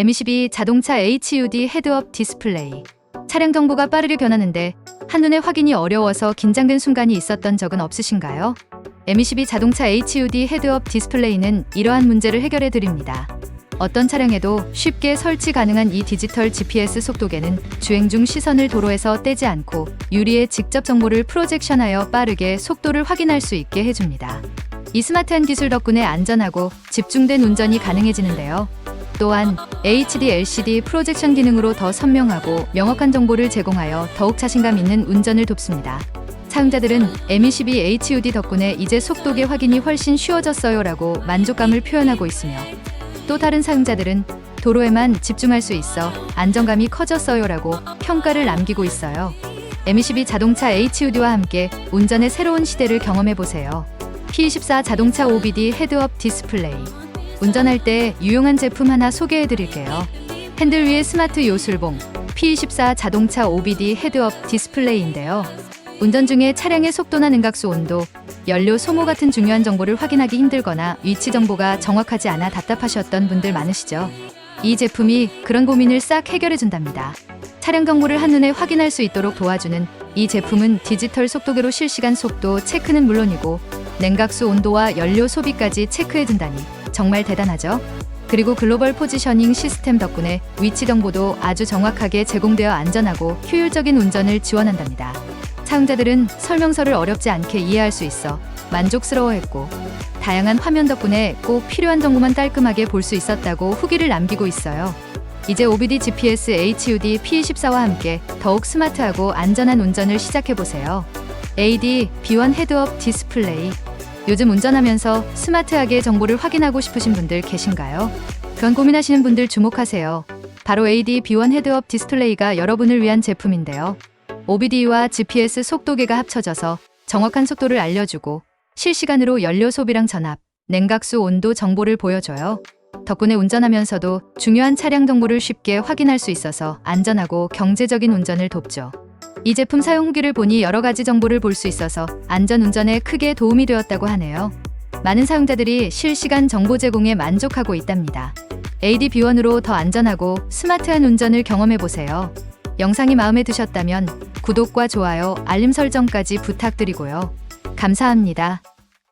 M22 자동차 HUD 헤드업 디스플레이. 차량 정보가 빠르게 변하는데 한눈에 확인이 어려워서 긴장된 순간이 있었던 적은 없으신가요? M22 자동차 HUD 헤드업 디스플레이는 이러한 문제를 해결해 드립니다. 어떤 차량에도 쉽게 설치 가능한 이 디지털 GPS 속도계는 주행 중 시선을 도로에서 떼지 않고 유리에 직접 정보를 프로젝션하여 빠르게 속도를 확인할 수 있게 해줍니다. 이 스마트한 기술 덕분에 안전하고 집중된 운전이 가능해지는데요. 또한 HD LCD 프로젝션 기능으로 더 선명하고 명확한 정보를 제공하여 더욱 자신감 있는 운전을 돕습니다. 사용자들은 M22 HUD 덕분에 이제 속도계 확인이 훨씬 쉬워졌어요라고 만족감을 표현하고 있으며 또 다른 사용자들은 도로에만 집중할 수 있어 안정감이 커졌어요라고 평가를 남기고 있어요. M22 자동차 HUD와 함께 운전의 새로운 시대를 경험해 보세요. P24 자동차 OBD 헤드업 디스플레이. 운전할 때 유용한 제품 하나 소개해 드릴게요. 핸들 위에 스마트 요술봉 P24 자동차 OBD 헤드업 디스플레이인데요. 운전 중에 차량의 속도나 능각수 온도, 연료 소모 같은 중요한 정보를 확인하기 힘들거나 위치 정보가 정확하지 않아 답답하셨던 분들 많으시죠? 이 제품이 그런 고민을 싹 해결해 준답니다. 차량 정보를 한눈에 확인할 수 있도록 도와주는 이 제품은 디지털 속도계로 실시간 속도 체크는 물론이고 냉각수 온도와 연료 소비까지 체크해 준다니 정말 대단하죠? 그리고 글로벌 포지셔닝 시스템 덕분에 위치 정보도 아주 정확하게 제공되어 안전하고 효율적인 운전을 지원한답니다. 사용자들은 설명서를 어렵지 않게 이해할 수 있어 만족스러워했고 다양한 화면 덕분에 꼭 필요한 정보만 깔끔하게 볼 수 있었다고 후기를 남기고 있어요. 이제 OBD GPS HUD P24와 함께 더욱 스마트하고 안전한 운전을 시작해 보세요. AD B1 헤드업 디스플레이. 요즘 운전하면서 스마트하게 정보를 확인하고 싶으신 분들 계신가요? 그런 고민하시는 분들 주목하세요. 바로 AD B1 헤드업 디스플레이가 여러분을 위한 제품인데요. OBD와 GPS 속도계가 합쳐져서 정확한 속도를 알려주고 실시간으로 연료 소비량 전압, 냉각수 온도 정보를 보여줘요. 덕분에 운전하면서도 중요한 차량 정보를 쉽게 확인할 수 있어서 안전하고 경제적인 운전을 돕죠. 이 제품 사용 후기를 보니 여러 가지 정보를 볼 수 있어서 안전 운전에 크게 도움이 되었다고 하네요. 많은 사용자들이 실시간 정보 제공에 만족하고 있답니다. AD B1으로 더 안전하고 스마트한 운전을 경험해 보세요. 영상이 마음에 드셨다면 구독과 좋아요, 알림 설정까지 부탁드리고요. 감사합니다.